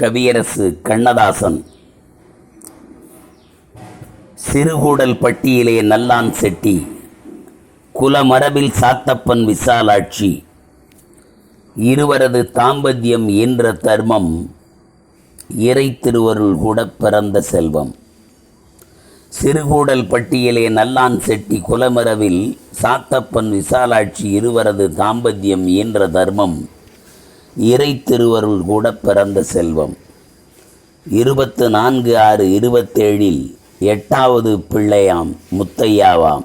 கவியரசு கண்ணதாசன். சிறுகூடல் பட்டியிலே நல்லான் செட்டி குலமரபில் சாத்தப்பன் விசாலாட்சி இருவரது தாம்பத்தியம் என்ற தர்மம் இறை திருவருள் கூட பிறந்த செல்வம். சிறுகூடல் பட்டியலே நல்லான் செட்டி குலமரவில் சாத்தப்பன் விசாலாட்சி இருவரது தாம்பத்தியம் என்ற தர்மம் இறை திருவருள் கூட பிறந்த செல்வம். இருபத்து நான்கு ஆறு இருபத்தேழில் எட்டாவது பிள்ளையாம் முத்தையாவாம்.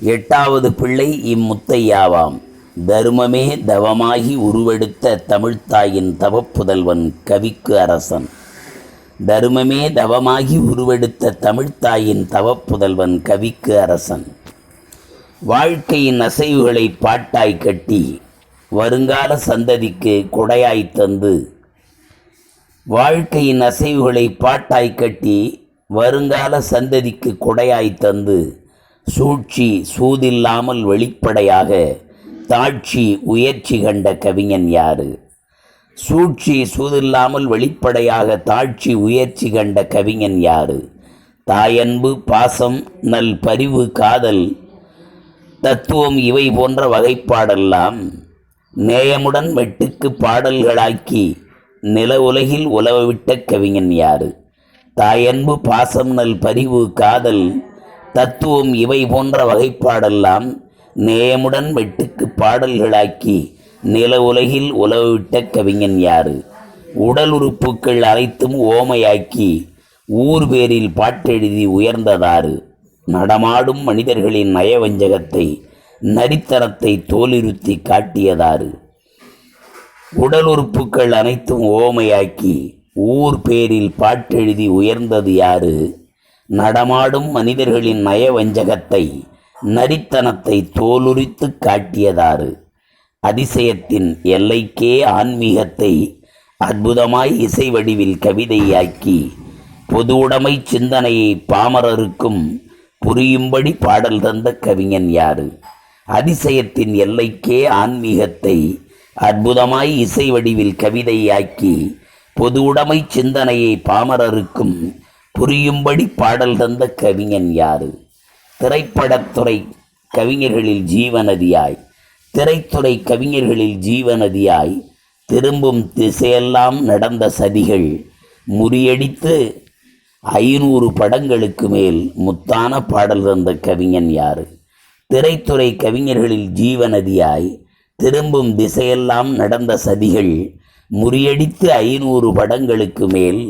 எட்டாவது பிள்ளை இம்முத்தையாவாம் தருமமே தவமாகி உருவெடுத்த தமிழ்த்தாயின் தவப்புதல்வன் கவிக்கு அரசன். தருமமே தவமாகி உருவெடுத்த தமிழ்த்தாயின் தவப்புதல்வன் கவிக்கு அரசன். வாழ்க்கையின் அசைவுகளை பாட்டாய் கட்டி வருங்கால சந்ததிக்கு கொடையாய் தந்து வாழ்க்கையின் அசைவுகளை பாட்டாய் கட்டி வருங்கால சந்ததிக்கு கொடையாய் தந்து சூழ்ச்சி சூதில்லாமல் வெளிப்படையாக தாட்சி உயர்ச்சி கண்ட கவிஞன் யாரு? சூழ்ச்சி சூதில்லாமல் வெளிப்படையாக தாட்சி உயர்ச்சி கண்ட கவிஞன் யாரு? தாயன்பு பாசம் நல் பரிவு காதல் தத்துவம் இவை போன்ற வகைப்பாடெல்லாம் நேயமுடன் வெட்டுக்கு பாடல்களாக்கி நில உலகில் உலவிட்ட கவிஞன் யாரு? தாயன்பு பாசம் நல் பரிவு காதல் தத்துவம் இவை போன்ற வகைப்பாடெல்லாம் நேயமுடன் வெட்டுக்கு பாடல்களாக்கி நில உலகில் உலவிட்ட கவிஞன் யாரு? உடல் உறுப்புக்கள் அனைத்தும் ஓமையாக்கி ஊர் பேரில் பாட்டெழுதி உயர்ந்ததாறு நடமாடும் மனிதர்களின் நயவஞ்சகத்தை நரித்தனத்தை தோலிருத்தி காட்டியதாறு. உடல் உறுப்புக்கள் அனைத்தும் ஓமையாக்கி ஊர் பேரில் பாட்டெழுதி உயர்ந்தது யாரு? நடமாடும் மனிதர்களின் நயவஞ்சகத்தை நரித்தனத்தை தோலுரித்து காட்டியதாறு. அதிசயத்தின் எல்லைக்கே ஆன்மீகத்தை அற்புதமாய் இசை வடிவில் கவிதையாக்கி பொது உடைமை சிந்தனையை பாமரருக்கும் புரியும்படி பாடல் தந்த கவிஞன் யாரு? அதிசயத்தின் எல்லைக்கே ஆன்மீகத்தை அற்புதமாய் இசை வடிவில் கவிதையாக்கி பொது உடைமை சிந்தனையை பாமரருக்கும் புரியும்படி பாடல் தந்த கவிஞன் யாரு? திரைப்படத்துறை கவிஞர்களில் ஜீவநதியாய் திரைத்துறை கவிஞர்களில் ஜீவநதியாய் திரும்பும் திசையெல்லாம் நடந்த சதிகள் முறியடித்து ஐநூறு படங்களுக்கு மேல் முத்தான பாடல் தந்த கவிஞன் யாரு? திரைத்துறை கவிஞர்களில் ஜீவநதியாய் திரும்பும் திசையெல்லாம் நடந்த சதிகள் முறியடித்து ஐநூறு படங்களுக்கு மேல்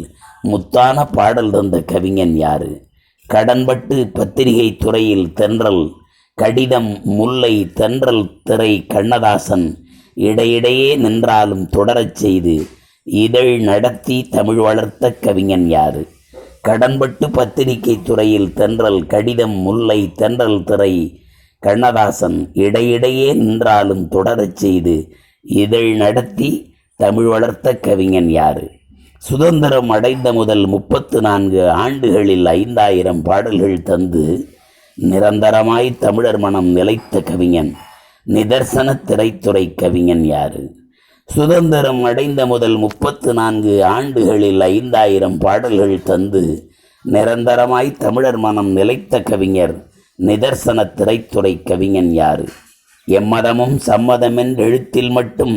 முத்தான பாடல் தந்த கவிஞன் யாரு? கடன்பட்டு பத்திரிகை துறையில் தென்றல் கடிதம் முல்லை தென்றல் திரை கண்ணதாசன் இடையிடையே நின்றாலும் தொடரச் செய்து இதழ் நடத்தி தமிழ் வளர்த்த கவிஞன் யாரு? கடன்பட்டு பத்திரிகை துறையில் தென்றல் கடிதம் முல்லை தென்றல் திரை கண்ணதாசன் இடையிடையே நின்றாலும் தொடரச் செய்து இதழ் நடத்தி தமிழ் வளர்த்த கவிஞன் யாரு? சுதந்திரம் அடைந்த முதல் முப்பத்து நான்கு ஆண்டுகளில் ஐந்தாயிரம் பாடல்கள் தந்து நிரந்தரமாய் தமிழர் மனம் நிலைத்த கவிஞன் நிதர்சன திரைத்துறை கவிஞன் யாரு? சுதந்திரம் அடைந்த முதல் முப்பத்து நான்கு ஆண்டுகளில் ஐந்தாயிரம் பாடல்கள் தந்து நிரந்தரமாய் தமிழர் மனம் நிலைத்த கவிஞர் நிதர்சன திரைத்துறை கவிஞன் யாரு? எம்மதமும் சம்மதமென்று எழுத்தில் மட்டும்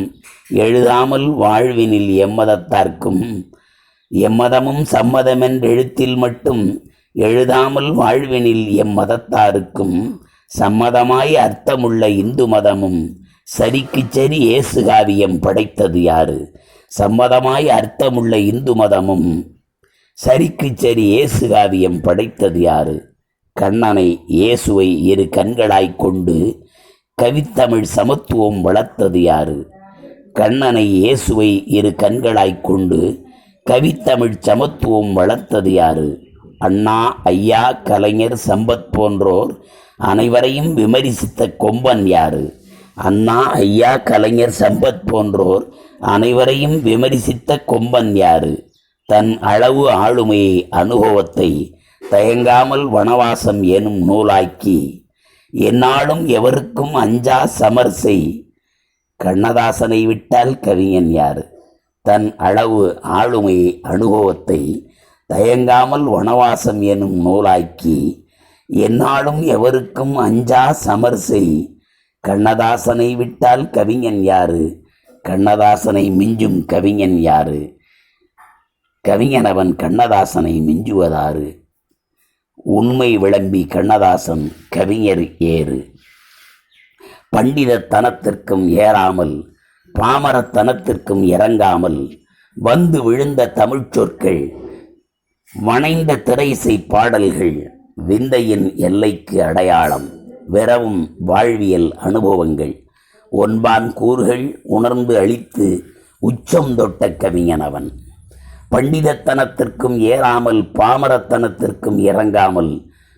எழுதாமல் வாழ்வினில் எம்மதத்தார்க்கும் எம்மதமும் சம்மதமென்று எழுத்தில் மட்டும் எழுதாமல் வாழ்வினில் எம்மதத்தாருக்கும் சம்மதமாய் அர்த்தமுள்ள இந்து மதமும் சரிக்கு சரி இயேசு காவியம் படைத்தது யாரு? சம்மதமாய் அர்த்தமுள்ள இந்து மதமும் சரிக்கு சரி இயேசு காவியம் படைத்தது யாரு? கண்ணனை இயேசுவை இரு கண்களாய்க் கொண்டு கவித்தமிழ் சமத்துவம் வளர்த்தது யாரு? கண்ணனை இயேசுவை இரு கண்களாய்க் கொண்டு கவித்தமிழ் சமத்துவம் வளர்த்தது யாரு? அண்ணா ஐயா கலைஞர் சம்பத் போன்றோர் அனைவரையும் விமரிசித்த கொம்பன் யாரு? அண்ணா ஐயா கலைஞர் சம்பத் போன்றோர் அனைவரையும் விமரிசித்த கொம்பன் யாரு? தன் அளவு ஆளுமையை அனுபவத்தை தயங்காமல் வனவாசம் எனும் நூலாக்கி என்னாலும் எவருக்கும் அஞ்சா சமர் செய். கண்ணதாசனை விட்டால் கவிஞன் யார்? தன் அளவு ஆளுமை அனுபவத்தை தயங்காமல் வனவாசம் எனும் நூலாக்கி என்னாலும் எவருக்கும் அஞ்சா சமர் செய். கண்ணதாசனை விட்டால் கவிஞன் யாரு? கண்ணதாசனை மிஞ்சும் கவிஞன் யாரு? கவிஞனவன் கண்ணதாசனை மிஞ்சுவதாறு? உண்மை விளம்பி கண்ணதாசன் கவிஞர் ஏறு. பண்டிதத்தனத்திற்கும் ஏறாமல் பாமரத்தனத்திற்கும் இறங்காமல் வந்து விழுந்த தமிழ்ச் சொற்கள் வணைந்த திரைசை பாடல்கள் விந்தையின் எல்லைக்கு அடையாளம் விரவும் வாழ்வியல் அனுபவங்கள் ஒன்பான் கூறுகள் உணர்ந்து அளித்து உச்சம் தொட்ட கவிஞனவன் பண்டிதத்தனத்திற்கும் ஏறாமல் பாமரத்தனத்திற்கும் இறங்காமல்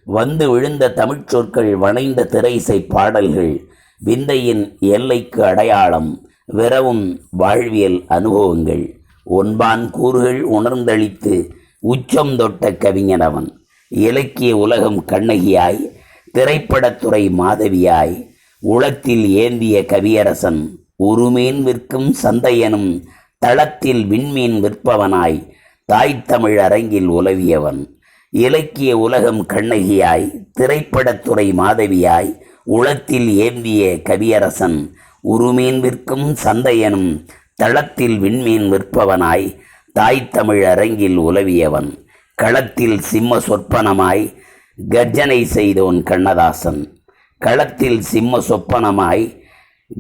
வந்து விழுந்த தமிழ்ச் சொற்கள் வணைந்த திரைசை பாடல்கள் விந்தையின் எல்லைக்கு அடையாளம் விரவும் வாழ்வியல் அனுபவங்கள். ஒன்பான் கூறுகள் உணர்ந்தளித்து உச்சம் தொட்ட கவிஞனவன். இலக்கிய உலகம் கண்ணகியாய் திரைப்படத்துறை மாதவியாய் உளத்தில் ஏந்திய கவியரசன் உருமீன் விற்கும் சந்தையனும் தளத்தில் விண்மீன் விற்பவனாய் தாய் தமிழ் அரங்கில் உலவியவன் இலக்கிய உலகம் கண்ணகியாய் திரைப்படத்துறை மாதவியாய் உளத்தில் ஏந்திய கவியரசன் உருமீன் விற்கும் சந்தையனும் தளத்தில் விண்மீன் விற்பவனாய் தாய் தமிழ் அரங்கில் உலவியவன் களத்தில் சிம்ம சொற்பனமாய் கர்ஜனை செய்தோன் கண்ணதாசன் களத்தில் சிம்ம சொப்பனமாய்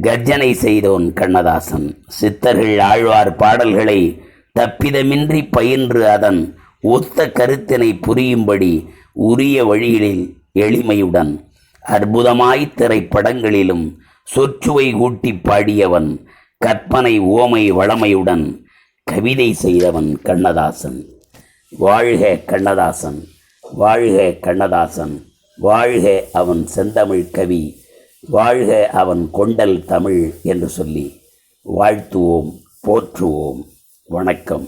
கர்ஜனை செய்தோன் கண்ணதாசன். சித்தர்கள் ஆழ்வார் பாடல்களை தப்பிதமின்றி பயின்று அதன் ஒத்த கருத்தினை புரியும்படி உரிய வழிகளில் எளிமையுடன் அற்புதமாய் திரைப்படங்களிலும் சொற்சுவை கூட்டி பாடியவன் கற்பனை ஓமை வளமையுடன் கவிதை செய்தவன் கண்ணதாசன். வாழ்க கண்ணதாசன் வாழ்க கண்ணதாசன் வாழ்க அவன் செந்தமிழ் கவி. வாழ்க அவன் கொண்டல் தமிழ் என்று சொல்லி வாழ்த்துவோம் போற்றுவோம். வணக்கம்.